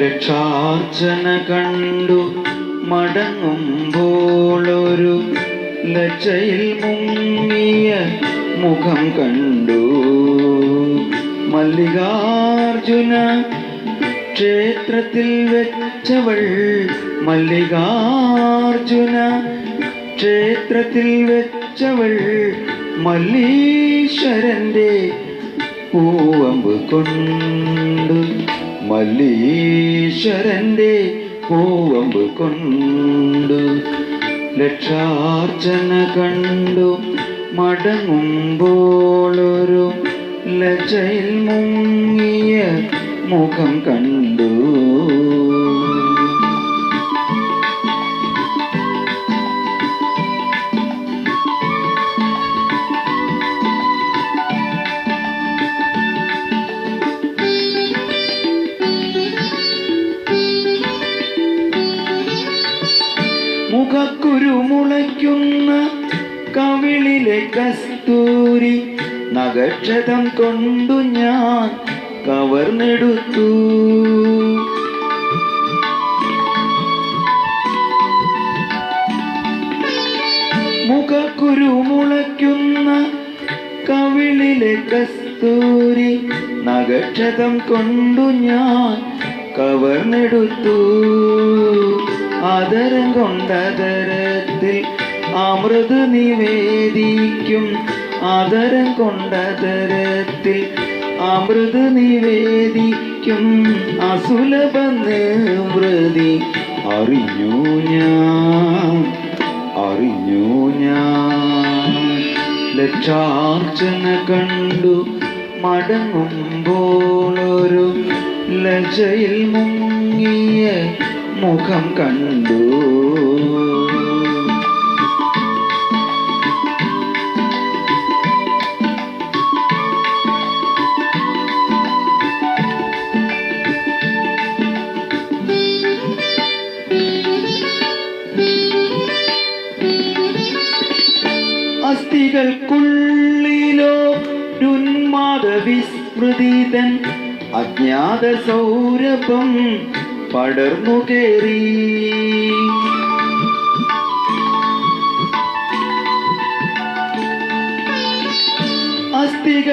ലക്ഷാർച്ചന കണ്ടു മടങ്ങുമ്പോളൊരു ലക്ഷയിൽ മുങ്ങിയ മുഖം കണ്ടു. മല്ലികാർജുന ക്ഷേത്രത്തിൽ വെച്ചവൾ മല്ലികാർജുന ക്ഷേത്രത്തിൽ വെച്ചവൾ മല്ലീശ്വരന്റെ പൂവമ്പ് കൊണ്ട്. മല്ലീശ്വരന്റെ പൂവമ്പ് കൊണ്ടു ലക്ഷാർച്ചന കണ്ടു മടങ്ങുമ്പോളൊരു ലജയിൽ മുങ്ങിയ മുഖം കണ്ടു. മുഖക്കുരു മുളയ്ക്കുന്ന കവിളിലെ കസ്തൂരി നഗക്ഷതം കൊണ്ടു ഞാൻ കവർന്നെടുത്തു. മുഖക്കുരു മുളയ്ക്കുന്ന കവിളിലെ കസ്തൂരി നഗക്ഷതം കൊണ്ടു ഞാൻ കവർന്നെടുത്തു. ആദരം കൊണ്ടതരത്തിൽ അമൃത് നിവേദിക്കും. ആദരം കൊണ്ടതരത്തിൽ അമൃത് നിവേദിക്കും. അസുലഭന്ന് മൃതി അറിഞ്ഞു ഞാൻ അറിഞ്ഞു ഞാൻ. ലക്ഷാർച്ചന കണ്ടു മടങ്ങുമ്പോളൊരു ലജയിൽ മുങ്ങിയ മുഖം കണ്ടു. അസ്ഥികൾക്കുള്ളിലോ രുന്മാദ വിസ്മൃതിതൻ അജ്ഞാത സൗരഭം പടർന്നു കേറി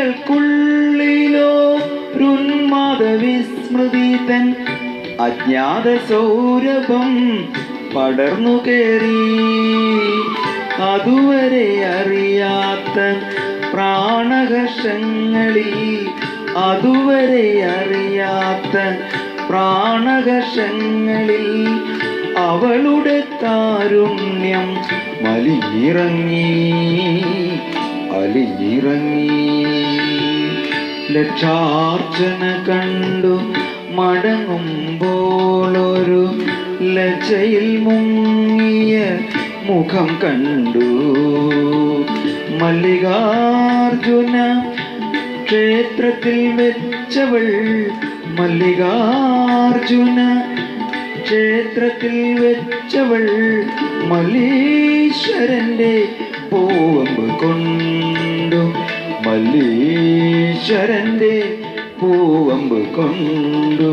അസ്ഥികൾക്കുള്ളിലോ രുന്മാത വിസ്മൃതി തൻ അജ്ഞാത സൗരഭം പടർന്നു കേറി. അതുവരെ അറിയാത്ത പ്രാണകർഷങ്ങളിൽ അതുവരെ അറിയാത്ത പ്രാണകർഷങ്ങളിൽ അവളുടെ താരുണ്യം മലിഞ്ഞിറങ്ങി അലിയിറങ്ങി ലക്ഷാർച്ചന കണ്ടു മടങ്ങുമ്പോളൊരു ലജയിൽ മുങ്ങിയ മുഖം കണ്ടു. മല്ലികാർജുന ക്ഷേത്രത്തിൽ വെച്ചവൾ മല്ലികാർജുന ക്ഷേത്രത്തിൽ വെച്ചവൾ മല്ലീശ്വരന്റെ പൂവമ്പ് കൊണ്ടു. മല്ലീശ്വരന്റെ പൂവമ്പ് കൊണ്ടു.